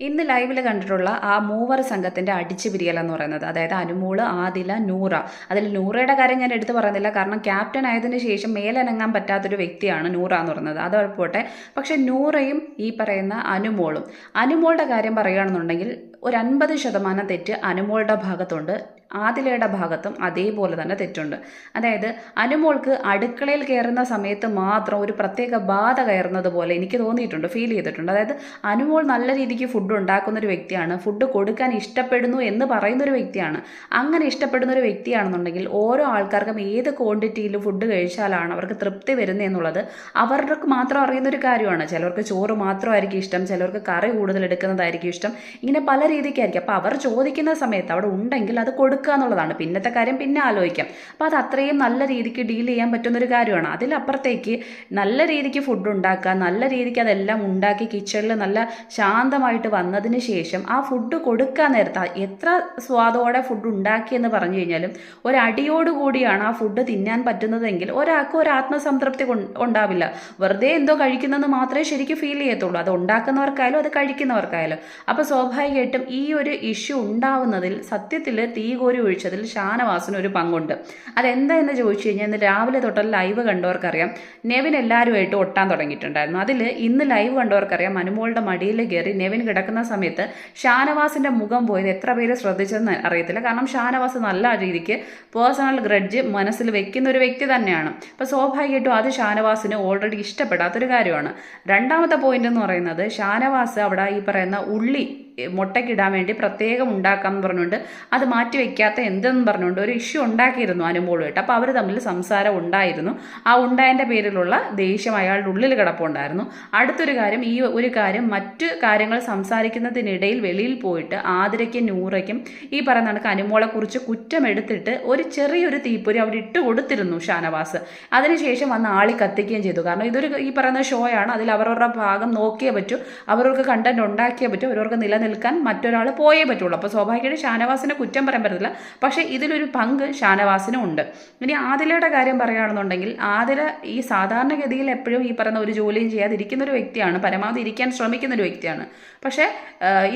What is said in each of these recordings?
ഇന്ന് ലൈവിൽ കണ്ടിട്ടുള്ള ആ മൂവർ സംഘത്തിന്റെ അടിച്ചു പിരിയൽ എന്ന് പറയുന്നത്. അതായത് അനുമോൾ ആദില നൂറ. അതിൽ നൂറയുടെ കാര്യം ഞാൻ എടുത്തു പറയുന്നില്ല കാരണം ക്യാപ്റ്റൻ ആയതിന് ശേഷം മേലനങ്ങാൻ പറ്റാത്തൊരു വ്യക്തിയാണ് നൂറ എന്ന് പറയുന്നത്. അത് പോട്ടെ. പക്ഷെ നൂറയും ഈ പറയുന്ന അനുമോളും. അനുമോളുടെ കാര്യം പറയുകയാണെന്നുണ്ടെങ്കിൽ ഒരു അൻപത് ശതമാനം തെറ്റ് അനുമോളുടെ ഭാഗത്തുണ്ട്. ആദിലയുടെ ഭാഗത്തും അതേപോലെ തന്നെ തെറ്റുണ്ട്. അതായത് അനുമോൾക്ക് അടുക്കളയിൽ കയറുന്ന സമയത്ത് മാത്രം ഒരു പ്രത്യേക ബാധ കയറുന്നത് പോലെ എനിക്ക് തോന്നിയിട്ടുണ്ട് ഫീൽ ചെയ്തിട്ടുണ്ട്. അതായത് അനുമോൾ നല്ല രീതിക്ക് ഫുഡ് ഉണ്ടാക്കുന്ന ഒരു വ്യക്തിയാണ് ഫുഡ് കൊടുക്കാൻ ഇഷ്ടപ്പെടുന്നു എന്ന് പറയുന്ന ഒരു വ്യക്തിയാണ്. അങ്ങനെ ഇഷ്ടപ്പെടുന്ന ഒരു വ്യക്തിയാണെന്നുണ്ടെങ്കിൽ ഓരോ ആൾക്കാർക്കും ഏത് ക്വാണ്ടിറ്റിയിൽ ഫുഡ് കഴിച്ചാലാണ് അവർക്ക് തൃപ്തി വരുന്നത് എന്നുള്ളത് അവർക്ക് മാത്രം അറിയുന്ന ഒരു കാര്യമാണ്. ചിലർക്ക് ചോറ് മാത്രമായിരിക്കും ഇഷ്ടം ചിലർക്ക് കറി കൂടുതൽ എടുക്കുന്നതായിരിക്കും ഇഷ്ടം. ഇങ്ങനെ പല രീതിക്കായിരിക്കും. അപ്പോൾ അവർ ചോദിക്കുന്ന സമയത്ത് അവിടെ ഉണ്ടെങ്കിൽ അത് കൊടുക്കുക എന്നുള്ളതാണ്. പിന്നത്തെ കാര്യം പിന്നെ ആലോചിക്കാം. അപ്പോൾ അത് അത്രയും നല്ല രീതിക്ക് ഡീൽ ചെയ്യാൻ പറ്റുന്നൊരു കാര്യമാണ്. അതിലപ്പുറത്തേക്ക് നല്ല രീതിക്ക് ഫുഡ് ഉണ്ടാക്കുക നല്ല രീതിക്ക് അതെല്ലാം ഉണ്ടാക്കി കിച്ചണിൽ നല്ല ശാന്തമായിട്ട് വന്നതിന് ശേഷം ആ ഫുഡ് കൊടുക്കാൻ നേരത്തെ എത്ര സ്വാദോടെ ഫുഡ് ഉണ്ടാക്കിയെന്ന് പറഞ്ഞു കഴിഞ്ഞാലും ഒരടിയോടുകൂടിയാണ് ആ ഫുഡ് തിന്നാൻ പറ്റുന്നതെങ്കിൽ ഒരാൾക്ക് ഒരു ആത്മസംതൃപ്തി ഉണ്ടാവില്ല. വെറുതെ എന്തോ കഴിക്കുന്നതെന്ന് മാത്രമേ ശരിക്കും ഫീൽ ചെയ്യത്തുള്ളൂ. അത് ഉണ്ടാക്കുന്നവർക്കായാലും അത് കഴിക്കുന്നവർക്കായാലും. അപ്പോൾ സ്വാഭാവികമായിട്ടും ഈ ഒരു ഇഷ്യൂ ഉണ്ടാവുന്നതിൽ സത്യത്തിൽ തീ കോരി ഒഴിച്ചതിൽ ഷാനവാസിന് ഒരു പങ്കുണ്ട്. അതെന്താ എന്ന് ചോദിച്ചു കഴിഞ്ഞാൽ ഇന്ന് രാവിലെ തൊട്ടുള്ള ലൈവ് കണ്ടവർക്കറിയാം. നെവിൻ എല്ലാവരുമായിട്ട് ഒട്ടാൻ തുടങ്ങിയിട്ടുണ്ടായിരുന്നു. അതിൽ ഇന്ന് ലൈവ് കണ്ടവർക്കറിയാം. മനുമോളുടെ മടിയിൽ കയറി നെവിൻ കിടക്കുന്ന സമയത്ത് ഷാനവാസിന്റെ മുഖം പോയത് എത്ര പേര് ശ്രദ്ധിച്ചെന്ന് അറിയത്തില്ല. കാരണം ഷാനവാസ് നല്ല രീതിക്ക് പേഴ്സണൽ ഗ്രഡ്ജ് മനസ്സിൽ വെക്കുന്ന ഒരു വ്യക്തി തന്നെയാണ്. അപ്പോൾ സ്വാഭാവികമായിട്ടും അത് ഷാനവാസിന് ഓൾറെഡി ഇഷ്ടപ്പെടാത്തൊരു കാര്യമാണ്. രണ്ടാമത്തെ പോയിന്റ് എന്ന് പറയുന്നത് ഷാനവാസ് അവിടെ ഈ പറയുന്ന ഉള്ളി മുട്ടയ്ക്കിടാൻ വേണ്ടി പ്രത്യേകം ഉണ്ടാക്കാം എന്ന് പറഞ്ഞുകൊണ്ട് അത് മാറ്റി വയ്ക്കാത്ത എന്തെന്ന് പറഞ്ഞുകൊണ്ട് ഒരു ഇഷ്യൂ ഉണ്ടാക്കിയിരുന്നു അനുമോളുമായിട്ട് അപ്പോൾ അവർ തമ്മിൽ സംസാരം ഉണ്ടായിരുന്നു. ആ ഉണ്ടായതിന്റെ പേരിലുള്ള ദേഷ്യം അയാളുടെ ഉള്ളിൽ കിടപ്പുണ്ടായിരുന്നു. അടുത്തൊരു കാര്യം ഈ ഒരു കാര്യം മറ്റ് കാര്യങ്ങൾ സംസാരിക്കുന്നതിനിടയിൽ വെളിയിൽ പോയിട്ട് ആതിരയ്ക്കും നൂറയ്ക്കും ഈ പറയുന്ന കണക്ക് അനുമോളെക്കുറിച്ച് കുറ്റം കുറ്റമെടുത്തിട്ട് ഒരു ചെറിയൊരു തീപ്പൊരി അവിടെ ഇട്ട് കൊടുത്തിരുന്നു ഷാനവാസ്. അതിനുശേഷം വന്ന് ആളി കത്തിക്കുകയും ചെയ്തു. കാരണം ഇതൊരു ഈ പറയുന്ന ഷോയാണ് അതിൽ അവരവരുടെ ഭാഗം നോക്കിയേ പറ്റൂ. അവരവർക്ക് കണ്ടന്റ് ഉണ്ടാക്കിയേ പറ്റൂ. അവരവർക്ക് നിലനിൽക്കാൻ മറ്റൊരാൾ പോയേ പറ്റുള്ളൂ. അപ്പോൾ സ്വാഭാവികമായിട്ട് ഷാനവാസിനെ കുറ്റം പറയാൻ പറ്റത്തില്ല. പക്ഷേ ഇതിലൊരു പങ്ക് ഷാനവാസിനും ഉണ്ട്. ഇനി ആദിലയുടെ കാര്യം പറയുകയാണെന്നുണ്ടെങ്കിൽ ആദില ഈ സാധാരണഗതിയിൽ എപ്പോഴും ഈ പറയുന്ന ഒരു ജോലിയും ചെയ്യാതിരിക്കുന്ന ഒരു വ്യക്തിയാണ്. പരമാവധി ഇരിക്കാൻ ശ്രമിക്കുന്ന ഒരു വ്യക്തിയാണ്. പക്ഷേ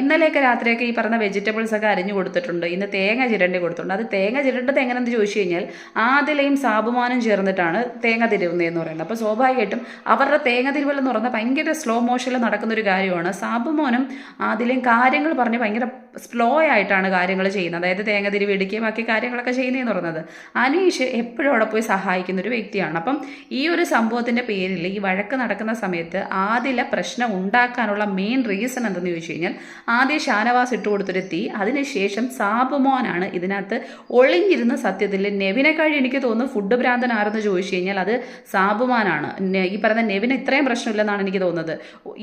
ഇന്നലെയൊക്കെ രാത്രിയൊക്കെ ഈ പറഞ്ഞ വെജിറ്റബിൾസ് ഒക്കെ അരിഞ്ഞു കൊടുത്തിട്ടുണ്ട്. ഇന്ന് തേങ്ങ ചിരണ്ടി കൊടുത്തിട്ടുണ്ട്. അത് തേങ്ങ ചിരണ്ടത് എങ്ങനെയെന്ന് ചോദിച്ചു കഴിഞ്ഞാൽ ആദിലയും സാബുമാനും ചേർന്നിട്ടാണ് തേങ്ങ തിരുവുന്നതെന്ന് പറയുന്നത്. അപ്പോൾ സ്വാഭാവികമായിട്ടും അവരുടെ തേങ്ങ തിരുവല്ലെന്ന് പറയുന്നത് ഭയങ്കര സ്ലോ മോഷനിൽ നടക്കുന്ന ഒരു കാര്യമാണ്. സാബുമോനും ആദിലയും കാര്യങ്ങൾ പറഞ്ഞ് ഭയങ്കര സ്ലോ ആയിട്ടാണ് കാര്യങ്ങൾ ചെയ്യുന്നത്. അതായത് തേങ്ങ തിരിവ് ഇടിക്കുകയും ബാക്കി കാര്യങ്ങളൊക്കെ ചെയ്യുന്നതെന്ന് പറയുന്നത്. അനീഷ് എപ്പോഴും അവിടെ പോയി സഹായിക്കുന്ന ഒരു വ്യക്തിയാണ്. അപ്പം ഈ ഒരു സംഭവത്തിന്റെ പേരിൽ ഈ വഴക്ക് നടക്കുന്ന സമയത്ത് ആദില പ്രശ്നം ഉണ്ടാക്കാനുള്ള മെയിൻ റീസൺ എന്തെന്ന് ചോദിച്ചു കഴിഞ്ഞാൽ ആദ്യം ഷാനവാസ് ഇട്ട് കൊടുത്തൊരു തീ അതിനുശേഷം സാബുമോനാണ് ഇതിനകത്ത് ഒളിഞ്ഞിരുന്ന സത്യത്തിൽ നെവിനെക്കാഴി എനിക്ക് തോന്നുന്നു ഫുഡ് ഭ്രാന്തനാരെന്ന് ചോദിച്ചു കഴിഞ്ഞാൽ അത് സാബുമാനാണ്. ഈ പറയുന്ന നെവിന് ഇത്രയും പ്രശ്നമില്ലെന്നാണ് എനിക്ക് തോന്നുന്നത്.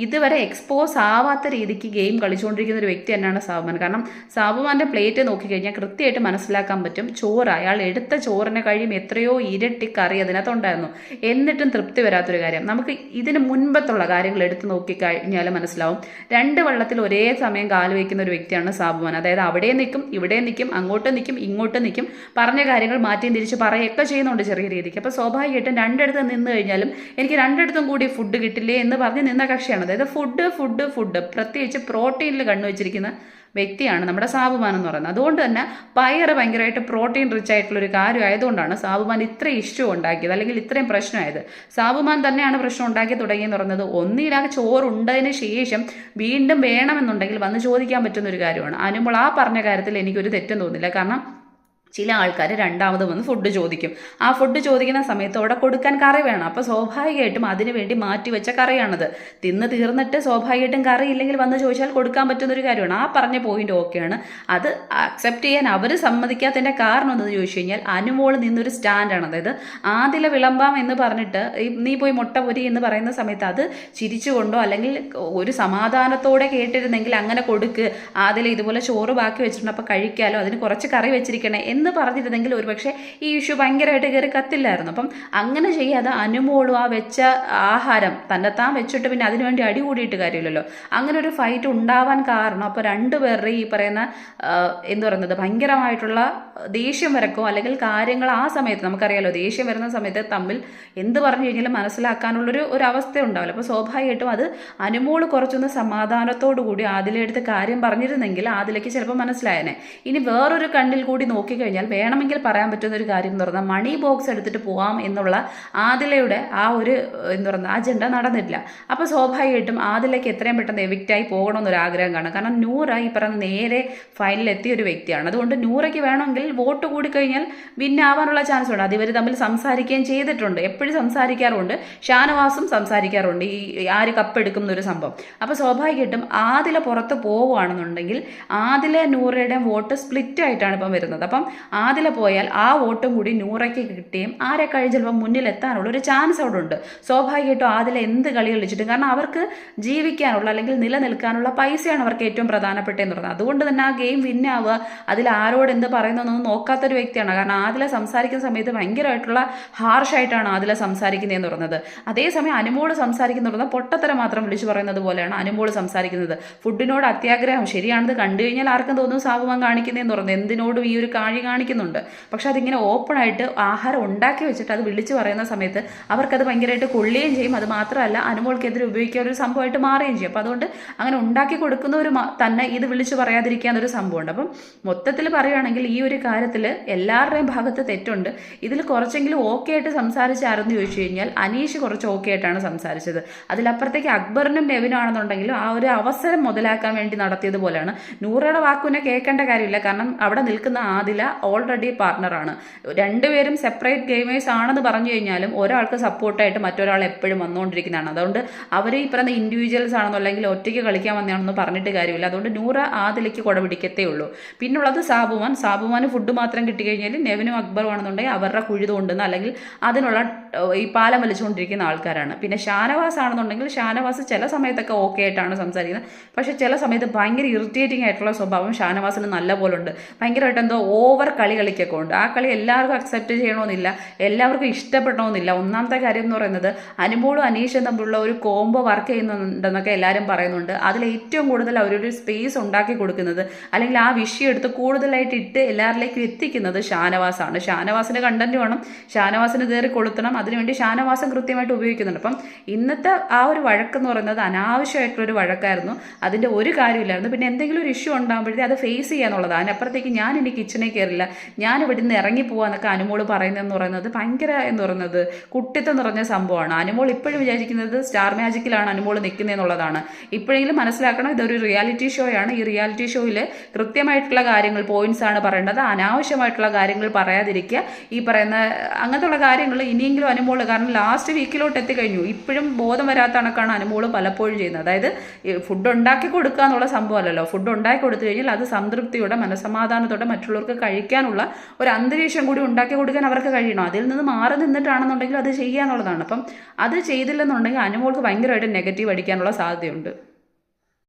ഇതുവരെ എക്സ്പോസ് ആവാത്ത രീതിക്ക് ഗെയിം കളിച്ചുകൊണ്ടിരിക്കുന്ന ഒരു വ്യക്തി തന്നെയാണ് സാബുമാൻ. കാരണം സാബുമാന്റെ പ്ലേറ്റ് നോക്കിക്കഴിഞ്ഞാൽ കൃത്യമായിട്ട് മനസ്സിലാക്കാൻ പറ്റും ചോറ് അയാൾ എടുത്ത ചോറിനെ കഴിയും എത്രയോ ഇരട്ടി കറി അതിനകത്തുണ്ടായിരുന്നു. എന്നിട്ടും തൃപ്തി വരാത്തൊരു കാര്യം. നമുക്ക് ഇതിന് മുൻപത്തുള്ള കാര്യങ്ങൾ എടുത്ത് നോക്കിക്കഴിഞ്ഞാൽ മനസ്സിലാവും. രണ്ട് വള്ളത്തിൽ ഒരേ സമയം കാൽ വയ്ക്കുന്ന ഒരു വ്യക്തിയാണ് സാബുമാൻ. അതായത് അവിടെ നിൽക്കും ഇവിടെ നിൽക്കും അങ്ങോട്ട് നിൽക്കും ഇങ്ങോട്ട് നിൽക്കും. പറഞ്ഞ കാര്യങ്ങൾ മാറ്റിയും തിരിച്ച് പറയുകയൊക്കെ ചെയ്യുന്നുണ്ട് ചെറിയ രീതിക്ക്. അപ്പോൾ സ്വാഭാവികമായിട്ടും രണ്ടിടത്ത് നിന്ന് കഴിഞ്ഞാലും എനിക്ക് രണ്ടിടത്തും കൂടി ഫുഡ് കിട്ടില്ലേ എന്ന് പറഞ്ഞ് നിന്ന കക്ഷിയാണ്. അതായത് ഫുഡ് ഫുഡ് ഫുഡ് പ്രത്യേകിച്ച് പ്രോട്ടീനിൽ കണ്ണു വെച്ചിരിക്കുന്ന വ്യക്തിയാണ് നമ്മുടെ സാബുമാൻ എന്ന് പറയുന്നത്. അതുകൊണ്ട് തന്നെ പയർ ഭയങ്കരമായിട്ട് പ്രോട്ടീൻ റിച്ച് ആയിട്ടുള്ള ഒരു കാര്യം ആയതുകൊണ്ടാണ് സാബുമാൻ ഇത്രയും ഇഷ്യൂ ഉണ്ടാക്കിയത് അല്ലെങ്കിൽ ഇത്രയും പ്രശ്നമായത്. സാബുമാൻ തന്നെയാണ് പ്രശ്നം ഉണ്ടാക്കി തുടങ്ങിയെന്ന് പറയുന്നത്. ഒന്നിലാ ചോറുണ്ടതിന് ശേഷം വീണ്ടും വേണമെന്നുണ്ടെങ്കിൽ വന്ന് ചോദിക്കാൻ പറ്റുന്ന ഒരു കാര്യമാണ്. അനുമ്പോൾ ആ പറഞ്ഞ കാര്യത്തിൽ എനിക്കൊരു തെറ്റും തോന്നില്ല കാരണം ചില ആൾക്കാർ രണ്ടാമത് വന്ന് ഫുഡ് ചോദിക്കും. ആ ഫുഡ് ചോദിക്കുന്ന സമയത്ത് അവിടെ കൊടുക്കാൻ കറി വേണം. അപ്പോൾ സ്വാഭാവികമായിട്ടും അതിനു വേണ്ടി മാറ്റി വെച്ച കറിയാണത്. തിന്ന് തീർന്നിട്ട് സ്വാഭാവികമായിട്ടും കറി ഇല്ലെങ്കിൽ വന്ന് ചോദിച്ചാൽ കൊടുക്കാൻ പറ്റുന്ന ഒരു കാര്യമാണ്. ആ പറഞ്ഞ പോയിന്റ് ഓക്കെയാണ് അത് അക്സെപ്റ്റ് ചെയ്യാൻ അവർ സമ്മതിക്കാത്തതിന്റെ കാരണം എന്തെന്ന് ചോദിച്ചു കഴിഞ്ഞാൽ അനുമോൾ നിന്നൊരു സ്റ്റാൻഡാണ് അതായത് ആദില വിളമ്പാം എന്ന് പറഞ്ഞിട്ട് നീ പോയി മുട്ട പൊരി എന്ന് പറയുന്ന സമയത്ത് അത് ചിരിച്ചുകൊണ്ടോ അല്ലെങ്കിൽ ഒരു സമാധാനത്തോടെ കേട്ടിരുന്നെങ്കിൽ അങ്ങനെ കൊടുക്ക്. ആദില ഇതുപോലെ ചോറ് ബാക്കി വെച്ചിട്ടുണ്ട്. അപ്പോൾ കഴിക്കാലോ. അതിന് കുറച്ച് കറി വെച്ചിരിക്കണേ എന്ന് പറഞ്ഞിരുന്നെങ്കിൽ ഒരുപക്ഷെ ഈ ഇഷ്യൂ ഭയങ്കരമായിട്ട് കയറി കത്തില്ലായിരുന്നു. അപ്പം അങ്ങനെ ചെയ്യാതെ അനുമോളും ആ വെച്ച ആഹാരം തന്നെ താൻ വെച്ചിട്ട് പിന്നെ അതിനുവേണ്ടി അടി കൂടിയിട്ട് കാര്യമില്ലല്ലോ. അങ്ങനെ ഒരു ഫൈറ്റ് ഉണ്ടാവാൻ കാരണം അപ്പോൾ രണ്ടുപേരുടെ ഈ പറയുന്ന എന്ന് പറയുന്നത് ഭയങ്കരമായിട്ടുള്ള ദേഷ്യം വരക്കോ അല്ലെങ്കിൽ കാര്യങ്ങൾ ആ സമയത്ത് നമുക്കറിയാലോ ദേഷ്യം വരുന്ന സമയത്ത് തമ്മിൽ എന്ത് പറഞ്ഞു കഴിഞ്ഞാലും മനസ്സിലാക്കാനുള്ളൊരു ഒരു അവസ്ഥ ഉണ്ടാവില്ല. അപ്പോൾ സ്വാഭാവികമായിട്ടും അത് അനുമോൾ കുറച്ചൊന്ന് സമാധാനത്തോടു കൂടി ആദിലെടുത്ത് കാര്യം പറഞ്ഞിരുന്നെങ്കിൽ ആദിലേക്ക് ചിലപ്പോൾ മനസ്സിലായനെ. ഇനി വേറൊരു കണ്ണിൽ കൂടി നോക്കിക്കഴിഞ്ഞാൽ വേണമെങ്കിൽ പറയാൻ പറ്റുന്ന ഒരു കാര്യം എന്ന് പറഞ്ഞാൽ മണി ബോക്സ് എടുത്തിട്ട് പോവാം എന്നുള്ള ആദിലയുടെ ആ ഒരു എന്ന് പറഞ്ഞ അജണ്ട നടന്നിട്ടില്ല. അപ്പോൾ സ്വാഭാവികമായിട്ടും ആദിലയ്ക്ക് എത്രയും പെട്ടെന്ന് എവിക്റ്റായി പോകണമെന്നൊരു ആഗ്രഹം കാണും. കാരണം നൂറ ഈ പറഞ്ഞ നേരെ ഫൈനലിലെത്തിയ ഒരു വ്യക്തിയാണ്. അതുകൊണ്ട് നൂറയ്ക്ക് വേണമെങ്കിൽ വോട്ട് കൂടിക്കഴിഞ്ഞാൽ വിന്നാവാനുള്ള ചാൻസ് ഉണ്ട്. അത് ഇവർ തമ്മിൽ സംസാരിക്കുകയും ചെയ്തിട്ടുണ്ട്. എപ്പോഴും സംസാരിക്കാറുണ്ട്. ഷാനവാസും സംസാരിക്കാറുണ്ട്. ഈ ആര് കപ്പെടുക്കുന്ന ഒരു സംഭവം. അപ്പോൾ സ്വാഭാവികമായിട്ടും ആദില പുറത്ത് പോവുകയാണെന്നുണ്ടെങ്കിൽ ആദില നൂറയുടെയും വോട്ട് സ്പ്ലിറ്റ് ആയിട്ടാണ് ഇപ്പം വരുന്നത്. അപ്പം ആദില പോയാൽ ആ വോട്ടും കൂടി നൂറയ്ക്ക് കിട്ടുകയും ആരെ കഴിഞ്ഞ് ചിലപ്പോൾ മുന്നിലെത്താനുള്ള ഒരു ചാൻസ് അവിടെ ഉണ്ട്. സ്വാഭാവികമായിട്ടും ആദില എന്ത് കളി കളിച്ചിട്ടും കാരണം അവർക്ക് ജീവിക്കാനുള്ള അല്ലെങ്കിൽ നിലനിൽക്കാനുള്ള പൈസയാണ് അവർക്ക് ഏറ്റവും പ്രധാനപ്പെട്ടതെന്ന് പറയുന്നത് അതുകൊണ്ട് തന്നെ ആ ഗെയിം വിന്നാവുക അതിൽ ആരോട് എന്ത് പറയുന്നതെന്നൊന്നും നോക്കാത്തൊരു വ്യക്തിയാണ്. കാരണം ആദില സംസാരിക്കുന്ന സമയത്ത് ഭയങ്കരമായിട്ടുള്ള ഹാർഷായിട്ടാണ് ആദില സംസാരിക്കുന്നതെന്ന് പറയുന്നത്. അതേസമയം അനുമോൾ സംസാരിക്കുന്ന പറയുന്നത് പൊട്ടത്തരം മാത്രം വിളിച്ചു പറയുന്നത് പോലെയാണ് അനുമോൾ സംസാരിക്കുന്നത്. ഫുഡിനോട് അത്യാഗ്രഹം. ശരിയാണെന്ന് കണ്ടു കഴിഞ്ഞാൽ ആർക്കും തോന്നും സാബുമാൻ കാണിക്കുന്നതെന്ന് പറയുന്നത്. എന്തിനോടും ഈ ഒരു കാഴി കാണിക്കുന്നുണ്ട്. പക്ഷെ അതിങ്ങനെ ഓപ്പൺ ആയിട്ട് ആഹാരം ഉണ്ടാക്കി വെച്ചിട്ട് അത് വിളിച്ചു പറയുന്ന സമയത്ത് അവർക്കത് ഭയങ്കരമായിട്ട് കൊള്ളുകയും ചെയ്യും. അത് മാത്രമല്ല അനുമോൾക്കെതിരെ ഉപയോഗിക്കാൻ ഒരു സംഭവമായിട്ട് മാറുകയും ചെയ്യും. അപ്പോൾ അതുകൊണ്ട് അങ്ങനെ ഉണ്ടാക്കി കൊടുക്കുന്നവർ തന്നെ ഇത് വിളിച്ചു പറയാതിരിക്കാൻ ഒരു സംഭവമുണ്ട്. അപ്പം മൊത്തത്തിൽ പറയുകയാണെങ്കിൽ ഈ ഒരു കാര്യത്തിൽ എല്ലാവരുടെയും ഭാഗത്ത് തെറ്റുണ്ട്. ഇതിൽ കുറച്ചെങ്കിലും ഓക്കെ ആയിട്ട് സംസാരിച്ചായിരുന്നു ചോദിച്ചു കഴിഞ്ഞാൽ അനീഷ് കുറച്ച് ഓക്കെ ആയിട്ടാണ് സംസാരിച്ചത്. അതിലപ്പുറത്തേക്ക് അക്ബറിനും നെവിനും ആണെന്നുണ്ടെങ്കിലും ആ ഒരു അവസരം മുതലാക്കാൻ വേണ്ടി നടത്തിയത് പോലെയാണ്. നൂറയുടെ വാക്കുവിനെ കേൾക്കേണ്ട കാര്യമില്ല. കാരണം അവിടെ നിൽക്കുന്ന ആദില ഓൾറെഡി പാർട്ണറാണ് രണ്ടുപേരും സെപ്പറേറ്റ് ഗെയിമേഴ്സ് ആണെന്ന് പറഞ്ഞു കഴിഞ്ഞാലും ഒരാൾക്ക് സപ്പോർട്ടായിട്ട് മറ്റൊരാൾ എപ്പോഴും വന്നുകൊണ്ടിരിക്കുന്നതാണ്. അതുകൊണ്ട് അവർ ഈ പറയുന്ന ഇൻഡിവിജ്വൽസ് ആണെന്നോ അല്ലെങ്കിൽ ഒറ്റയ്ക്ക് കളിക്കാൻ വന്നതാണെന്ന് പറഞ്ഞിട്ട് കാര്യമില്ല. അതുകൊണ്ട് നൂറ ആദിലേക്ക് കുട പിടിക്കത്തേ ഉള്ളൂ. പിന്നുള്ളത് സാബുമാൻ. സാബുമാന് ഫുഡ് മാത്രം കിട്ടിക്കഴിഞ്ഞാൽ നെവനും അക്ബറും ആണെന്നുണ്ടെങ്കിൽ അവരുടെ കുഴി അല്ലെങ്കിൽ അതിനുള്ള ഈ പാലം വലിച്ചുകൊണ്ടിരിക്കുന്ന ആൾക്കാരാണ്. പിന്നെ ഷാനവാസ് ആണെന്നുണ്ടെങ്കിൽ ഷാനവാസ് ചില സമയത്തൊക്കെ ഓക്കെ ആയിട്ടാണ് സംസാരിക്കുന്നത്. പക്ഷേ ചില സമയത്ത് ഭയങ്കര ഇറിറ്റേറ്റിംഗ് ആയിട്ടുള്ള സ്വഭാവം ഷാനവാസിന് നല്ല പോലെ ഉണ്ട്. ഭയങ്കരമായിട്ട് എന്തോ ഓവർ കളി കളിക്കൊക്കെ ഉണ്ട്. ആ കളി എല്ലാവർക്കും അക്സെപ്റ്റ് ചെയ്യണമെന്നില്ല എല്ലാവർക്കും ഇഷ്ടപ്പെടണമെന്നില്ല ഒന്നാമത്തെ കാര്യം എന്ന് പറയുന്നത് അനുമോളും അനീഷും തമ്മിലുള്ള ഒരു കോംബോ വർക്ക് ചെയ്യുന്നുണ്ടെന്നൊക്കെ എല്ലാവരും പറയുന്നുണ്ട്. അതിൽ ഏറ്റവും കൂടുതൽ അവരൊരു സ്പേസ് ഉണ്ടാക്കി കൊടുക്കുന്നത് അല്ലെങ്കിൽ ആ വിഷയം എടുത്ത് കൂടുതലായിട്ട് ഇട്ട് എല്ലാവരിലേക്കും എത്തിക്കുന്നത് ഷാനവാസാണ്. ഷാനവാസിന് കണ്ടന്റ് വേണം. ഷാനവാസിന് കയറി കൊളുത്തണം. അതിനുവേണ്ടി ഷാനവാസം കൃത്യമായിട്ട് ഉപയോഗിക്കുന്നുണ്ട്. അപ്പം ഇന്നത്തെ ആ ഒരു വഴക്കെന്ന് പറയുന്നത് അനാവശ്യമായിട്ടുള്ളൊരു വഴക്കായിരുന്നു. അതിന്റെ ഒരു കാര്യമില്ലായിരുന്നു. പിന്നെ എന്തെങ്കിലും ഒരു ഇഷ്യൂ ഉണ്ടാകുമ്പോഴത്തേ അത് ഫേസ് ചെയ്യാന്നുള്ളത് അതിനപ്പുറത്തേക്ക് ഞാൻ ഇനി കിച്ചണിൽ കയറില്ല. ഞാൻ ഇവിടെ നിന്ന് ഇറങ്ങി പോവാന്നൊക്കെ അനുമോൾ പറയുന്നതെന്ന് പറയുന്നത് ഭയങ്കര എന്ന് പറയുന്നത് കുട്ടിത്തം നിറഞ്ഞ സംഭവമാണ്. അനുമോൾ ഇപ്പോഴും വിചാരിക്കുന്നത് സ്റ്റാർ മാജിക്കിലാണ് അനുമോൾ നിൽക്കുന്നതെന്നുള്ളതാണ് ഇപ്പോഴെങ്കിലും മനസ്സിലാക്കണം ഇതൊരു റിയാലിറ്റി ഷോ ആണ്. ഈ റിയാലിറ്റി ഷോയിൽ കൃത്യമായിട്ടുള്ള കാര്യങ്ങൾ പോയിന്റ്സ് ആണ് പറയേണ്ടത്. അനാവശ്യമായിട്ടുള്ള കാര്യങ്ങൾ പറയാതിരിക്കുക. ഈ പറയുന്ന അങ്ങനത്തെയുള്ള കാര്യങ്ങൾ ഇനിയെങ്കിലും അനുമോൾ കാരണം ലാസ്റ്റ് വീക്കിലോട്ട് എത്തിക്കഴിഞ്ഞു. ഇപ്പോഴും ബോധം വരാത്ത കണക്കാണ് അനുമോൾ പലപ്പോഴും ചെയ്യുന്നത്. അതായത് ഫുഡ് ഉണ്ടാക്കി കൊടുക്കുക എന്നുള്ള സംഭവമല്ലല്ലോ. ഫുഡ് ഉണ്ടാക്കി കൊടുത്തു കഴിഞ്ഞാൽ അത് സംതൃപ്തിയോടെ മനസമാധാനത്തോടെ മറ്റുള്ളവർക്ക് കഴിക്കാനുള്ള ഒരു അന്തരീക്ഷം കൂടി ഉണ്ടാക്കി കൊടുക്കാൻ അവർക്ക് കഴിയണം. അതിൽ നിന്ന് മാറി നിന്നിട്ടാണെന്നുണ്ടെങ്കിൽ അത് ചെയ്യുക എന്നുള്ളതാണ് അപ്പം അത് ചെയ്തില്ലെന്നുണ്ടെങ്കിൽ അനുമോൾക്ക് ഭയങ്കരമായിട്ട് നെഗറ്റീവ് അടിക്കാനുള്ള സാധ്യതയുണ്ട്.